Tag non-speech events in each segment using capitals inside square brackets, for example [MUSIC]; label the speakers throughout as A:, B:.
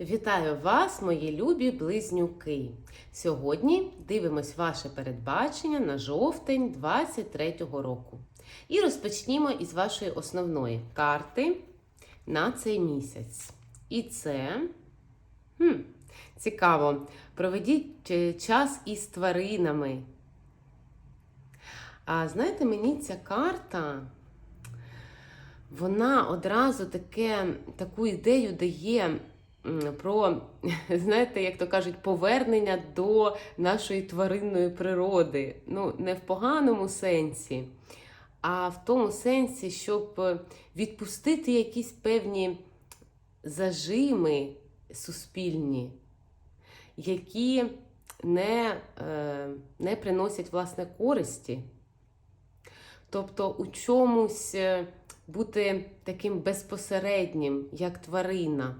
A: Вітаю вас, мої любі близнюки! Сьогодні дивимось ваше передбачення на жовтень 23-го року. І розпочнімо із вашої основної карти на цей місяць. І це хм, цікаво. Проведіть е, час із тваринами. А знаєте, мені ця карта вона одразу таке, таку ідею дає про, [LAUGHS] знаєте, як то кажуть, повернення до нашої тваринної природи. Ну, не в поганому сенсі, а в тому сенсі, щоб е, відпустити якісь певні зажими суспільні, які не, е, не приносять власне користі. Тобто у чомусь е, бути таким безпосереднім, як тварина.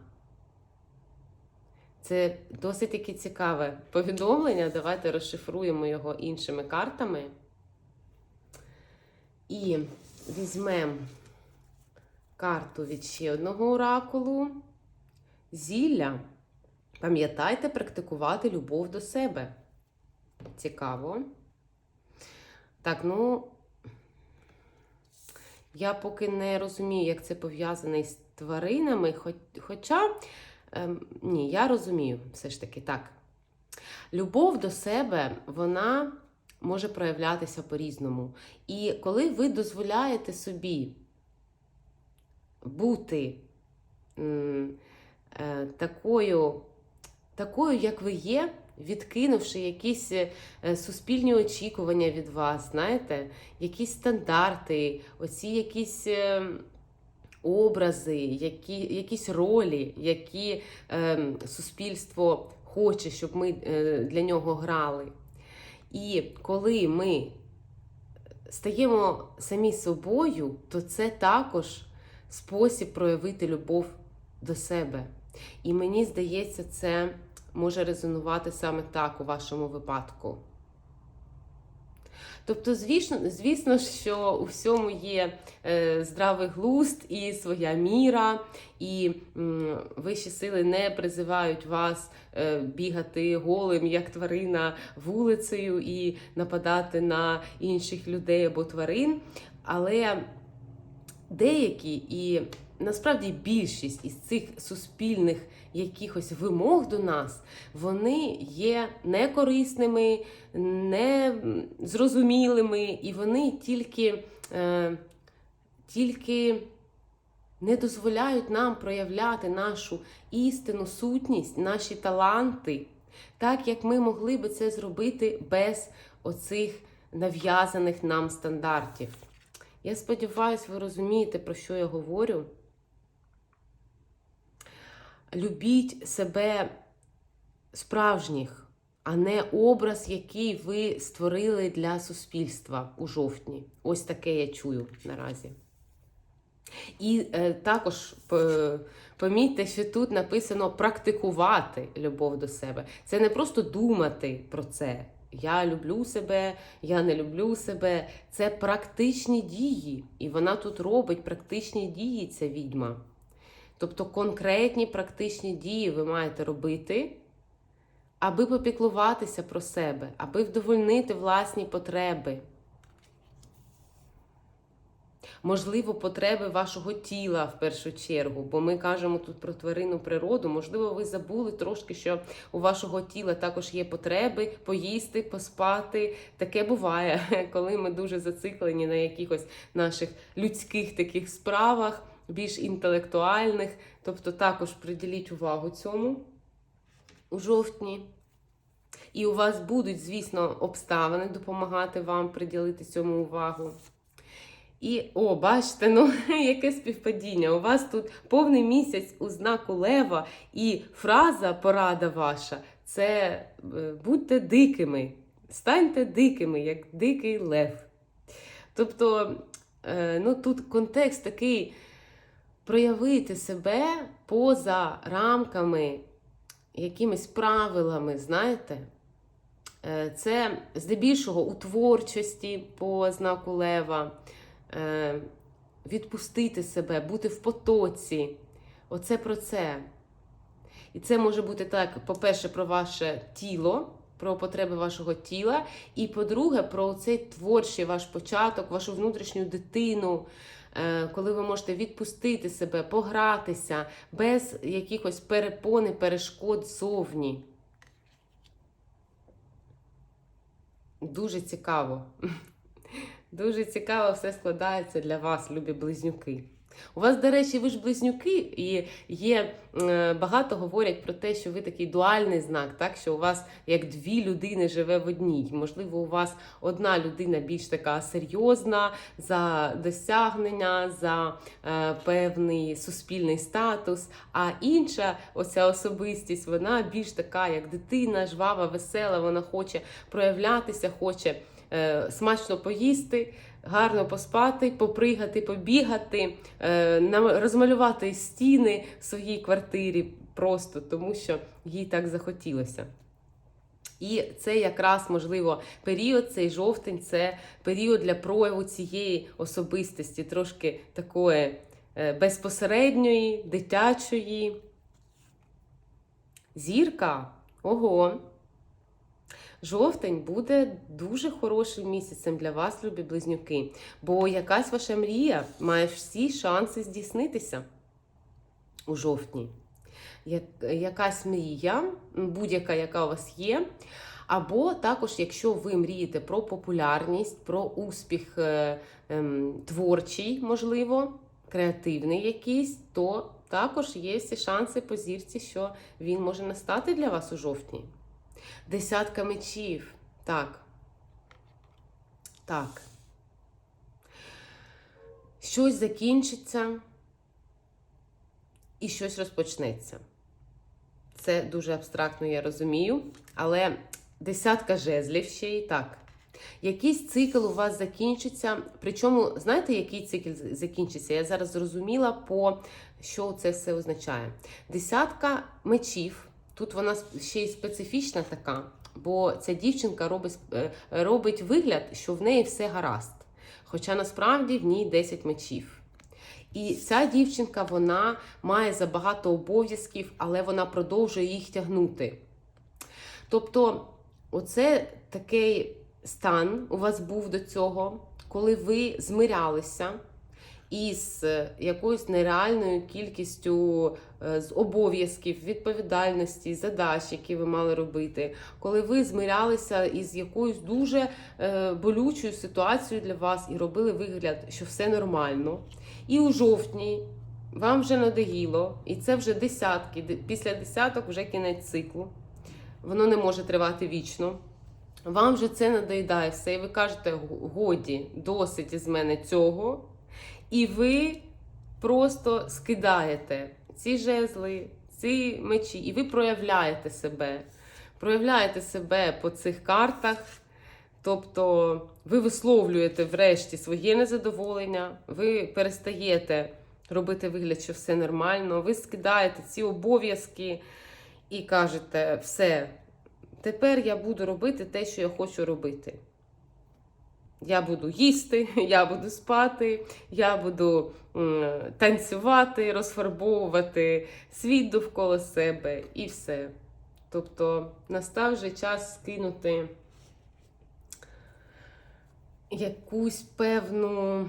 A: Це досить таки цікаве повідомлення. Давайте розшифруємо його іншими картами. І візьмемо карту від ще одного оракулу. Зілля. Пам'ятайте практикувати любов до себе. Цікаво. Так, ну. Я поки не розумію, як це пов'язане з тваринами, хоч, хоча ем, ні, я розумію все ж таки так. Любов до себе, вона може проявлятися по-різному. І коли ви дозволяєте собі бути м, е, такою, такою, як ви є, відкинувши якісь е, суспільні очікування від вас, знаєте, якісь стандарти, оці якісь е, образи, які, якісь ролі, які е, суспільство хоче, щоб ми е, для нього грали. І коли ми стаємо самі собою, то це також спосіб проявити любов до себе. І мені здається, це може резонувати саме так у вашому випадку. Тобто, звісно, звісно, що у всьому є е, здравий глузд і своя міра, і вищі сили не призивають вас е, бігати голим, як тварина, вулицею і нападати на інших людей або тварин. Але деякі і насправді більшість із цих суспільних якихось вимог до нас, вони є некорисними, незрозумілими, і вони тільки, е, тільки не дозволяють нам проявляти нашу істинну сутність, наші таланти, так як ми могли би це зробити без оцих нав'язаних нам стандартів. Я сподіваюся, ви розумієте, про що я говорю. Любіть себе справжніх, а не образ, який ви створили для суспільства у жовтні. Ось таке я чую наразі. І е, також помітьте, що тут написано практикувати любов до себе. Це не просто думати про це. Я люблю себе, я не люблю себе. Це практичні дії. І вона тут робить практичні дії, ця відьма. Тобто конкретні практичні дії ви маєте робити, аби попіклуватися про себе, аби вдовольнити власні потреби. Можливо, потреби вашого тіла в першу чергу, бо ми кажемо тут про тваринну природу. Можливо, ви забули трошки, що у вашого тіла також є потреби поїсти, поспати. Таке буває, [LAUGHS] коли ми дуже зациклені на якихось наших людських таких справах, більш інтелектуальних. Тобто також приділіть увагу цьому у жовтні. І у вас будуть, звісно, обставини допомагати вам приділити цьому увагу. І, о, бачите, ну [LAUGHS] яке співпадіння. У вас тут повний місяць у знаку Лева, і фраза порада ваша це е, будьте дикими, станьте дикими, як дикий лев. Тобто, е, ну тут контекст такий проявити себе поза рамками, якимись правилами, знаєте. Е, Це здебільшого у творчості по знаку Лева е, відпустити себе, бути в потоці. Оце про це. І це може бути так, по-перше, про ваше тіло, про потреби вашого тіла, і по-друге, про цей творчий ваш початок, вашу внутрішню дитину, коли ви можете відпустити себе, погратися без якихось перепони, перешкод зовні. Дуже цікаво. [LAUGHS] Дуже цікаво все складається для вас, любі близнюки. У вас, до речі, ви ж близнюки, і є е, багато говорять про те, що ви такий дуальний знак, так що у вас як дві людини живе в одній. Можливо, у вас одна людина більш така серйозна за досягнення, за е, певний суспільний статус, а інша оця особистість, вона більш така, як дитина, жвава, весела, вона хоче проявлятися, хоче е, смачно поїсти, гарно поспати, попригати, побігати, е, розмалювати стіни в своїй квартирі просто тому, що їй так захотілося. І це якраз можливо період, цей жовтень, це період для прояву цієї особистості, трошки такої е, безпосередньої, дитячої. Зірка. Ого. Жовтень буде дуже хорошим місяцем для вас, любі близнюки, бо якась ваша мрія має всі шанси здійснитися у жовтні. Як, якась мрія, будь-яка, яка у вас є. Або також, якщо ви мрієте про популярність, про успіх е, ем, творчий, можливо, креативний якийсь, то також є всі шанси по зірці, що він може настати для вас у жовтні. Десятка мечів. Так. Так. Щось закінчиться і щось розпочнеться. Це дуже абстрактно, я розумію. Але десятка жезлів ще й так. Якийсь цикл у вас закінчиться. Причому, знаєте, який цикл закінчиться? Я зараз зрозуміла, по що це все означає. Десятка мечів. Тут вона ще й специфічна така, бо ця дівчинка робить, е, робить вигляд, що в неї все гаразд. Хоча насправді в ній 10 мечів. І ця дівчинка вона має забагато обов'язків, але вона продовжує їх тягнути. Тобто, оце такий стан у вас був до цього, коли ви змирялися із е, якоюсь нереальною кількістю е, з обов'язків, відповідальності, задач, які ви мали робити, коли ви змирялися із якоюсь дуже е, болючою ситуацією для вас і робили вигляд, що все нормально. І у жовтні вам вже надоїло, і це вже десятки. Після десяток вже кінець циклу. Воно не може тривати вічно. Вам вже це надоїдає все, і ви кажете, годі, досить із мене цього. І ви просто скидаєте ці жезли, ці мечі, і ви проявляєте себе. Проявляєте себе по цих картах. Тобто ви висловлюєте врешті своє незадоволення, ви перестаєте робити вигляд, що все нормально, ви скидаєте ці обов'язки і кажете, все, тепер я буду робити те, що я хочу робити. Я буду їсти, [LAUGHS] я буду спати, я буду танцювати, розфарбовувати світ довкола себе і все. Тобто настав вже час скинути якусь певну,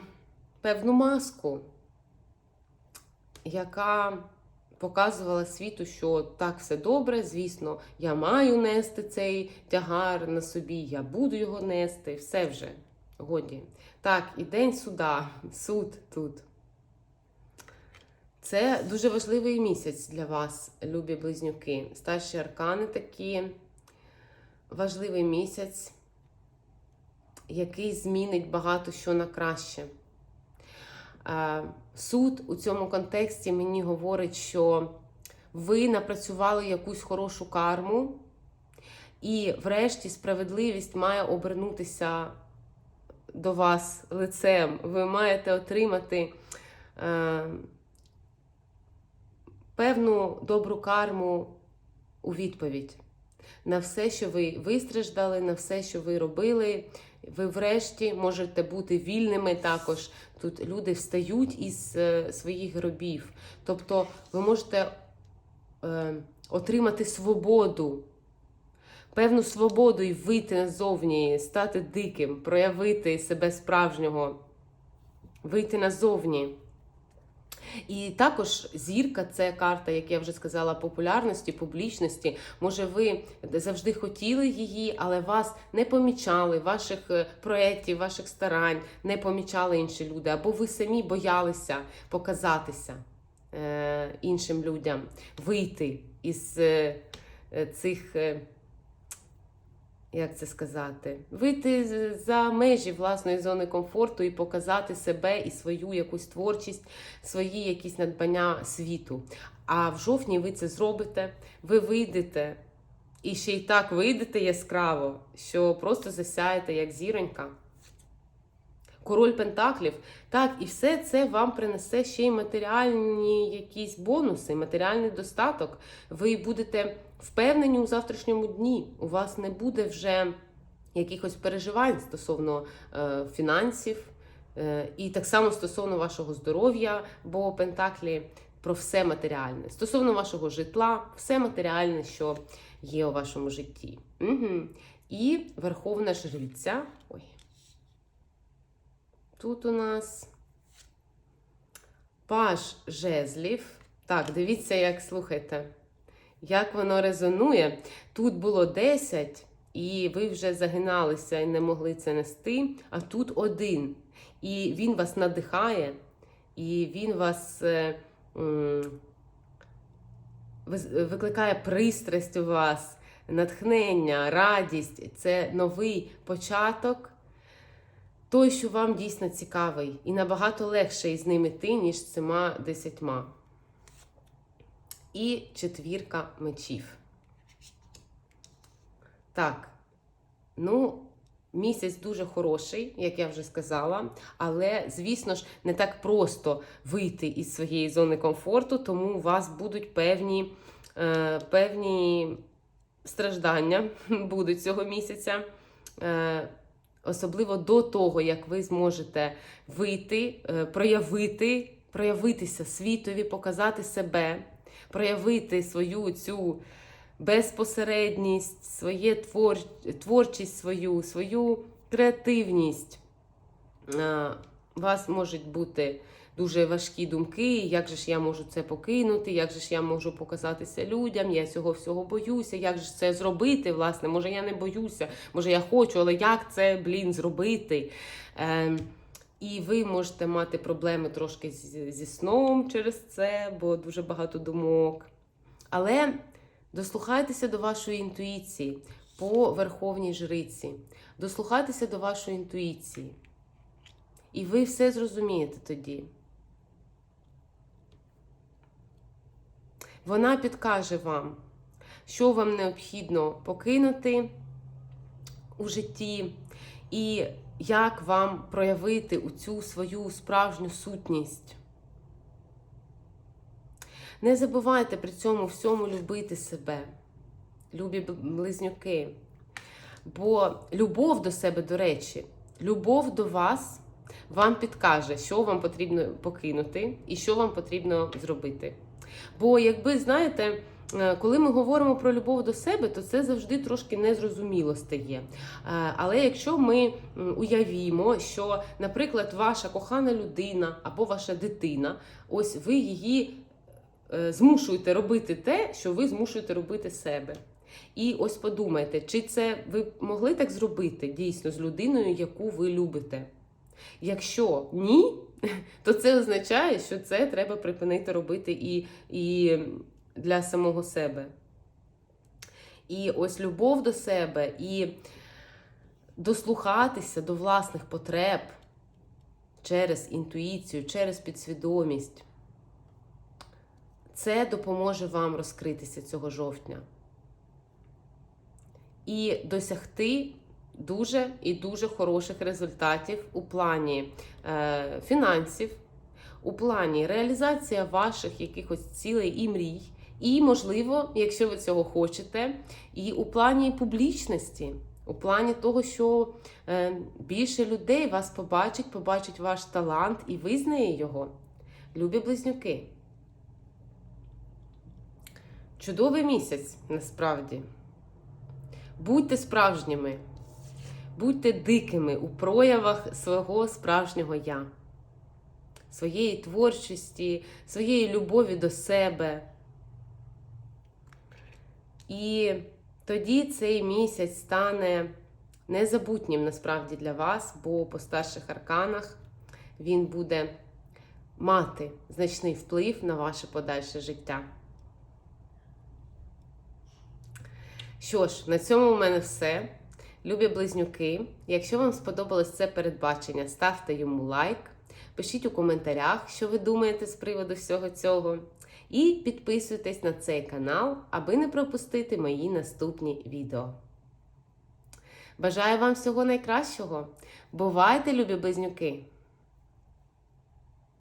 A: певну маску, яка показувала світу, що так все добре, звісно, я маю нести цей тягар на собі, я буду його нести, все вже. Годі. Так, і день суда, суд тут. Це дуже важливий місяць для вас, любі близнюки. Старші аркани такі. Важливий місяць, який змінить багато що на краще. Суд у цьому контексті мені говорить, що ви напрацювали якусь хорошу карму, і, врешті, справедливість має обернутися до вас лицем. Ви маєте отримати е, певну добру карму у відповідь на все, що ви вистраждали, на все, що ви робили. Ви врешті можете бути вільними також. Тут люди встають із е, своїх гробів. Тобто ви можете е, отримати свободу. Певну свободу і вийти назовні, стати диким, проявити себе справжнього, вийти назовні. І також зірка це карта, як я вже сказала, популярності, публічності. Може, ви завжди хотіли її, але вас не помічали, ваших е, проєктів, ваших старань не помічали інші люди, або ви самі боялися показатися е, іншим людям, вийти із е, цих. Як це сказати, вийти за межі власної зони комфорту і показати себе і свою якусь творчість, свої якісь надбання світу. А в жовтні ви це зробите, ви вийдете і ще й так вийдете яскраво, що просто засяєте як зіронька. Король Пентаклів, так, і все це вам принесе ще й матеріальні якісь бонуси, матеріальний достаток. Ви будете впевнені у завтрашньому дні. У вас не буде вже якихось переживань стосовно е, фінансів, е, і так само стосовно вашого здоров'я, бо Пентаклі про все матеріальне. Стосовно вашого житла, все матеріальне, що є у вашому житті. Угу. І Верховна Жриця. Ой. Тут у нас паж жезлів. Так, дивіться, як слухайте, як воно резонує. Тут було 10, і ви вже загиналися і не могли це нести. А тут один. І він вас надихає, і він вас е, виз- викликає пристрасть у вас, натхнення, радість. Це новий початок той, що вам дійсно цікавий, і набагато легше із ним іти, ніж цими десятьма. І четвірка мечів. Так, ну, місяць дуже хороший, як я вже сказала, але, звісно ж, не так просто вийти із своєї зони комфорту, тому у вас будуть певні, е, певні страждання [LAUGHS] будуть цього місяця. Е, Особливо до того, як ви зможете вийти, е, проявити, проявитися світові, показати себе, проявити свою цю безпосередність, своє твор... творчість свою, свою креативність. Е, У вас можуть бути дуже важкі думки, як же ж я можу це покинути, як же ж я можу показатися людям, я цього всього боюся, як же це зробити, власне, може я не боюся, може я хочу, але як це, блін, зробити? Ем, і ви можете мати проблеми трошки з- зі сном через це, бо дуже багато думок. Але дослухайтеся до вашої інтуїції по верховній жриці, дослухайтеся до вашої інтуїції. І ви все зрозумієте тоді. Вона підкаже вам, що вам необхідно покинути у житті, і як вам проявити у цю свою справжню сутність. Не забувайте при цьому всьому любити себе, любі близнюки. Бо любов до себе, до речі, любов до вас вам підкаже, що вам потрібно покинути і що вам потрібно зробити. Бо, якби знаєте, е, коли ми говоримо про любов до себе, то це завжди трошки незрозуміло стає. Е, Але якщо ми уявімо, що, наприклад, ваша кохана людина або ваша дитина, ось ви її е, змушуєте робити те, що ви змушуєте робити себе. І ось подумайте, чи це ви могли так зробити дійсно з людиною, яку ви любите? Якщо ні, [LAUGHS] то це означає, що це треба припинити робити і, і для самого себе. І ось любов до себе і дослухатися до власних потреб через інтуїцію, через підсвідомість. Це допоможе вам розкритися цього жовтня і досягти дуже і дуже хороших результатів у плані е, фінансів, у плані реалізація ваших якихось цілей і мрій. І, можливо, якщо ви цього хочете, і у плані публічності, у плані того, що е, більше людей вас побачить, побачить ваш талант і визнає його. Любі близнюки. чудовий місяць насправді. Будьте справжніми, будьте дикими у проявах свого справжнього я, своєї творчості, своєї любові до себе. І тоді цей місяць стане незабутнім насправді для вас, бо по старших арканах він буде мати значний вплив на ваше подальше життя. Що ж, на цьому у мене все. Любі близнюки. Якщо вам сподобалось це передбачення, ставте йому лайк, пишіть у коментарях, що ви думаєте з приводу всього цього. І підписуйтесь на цей канал, аби не пропустити мої наступні відео. Бажаю вам всього найкращого! Бувайте, любі близнюки!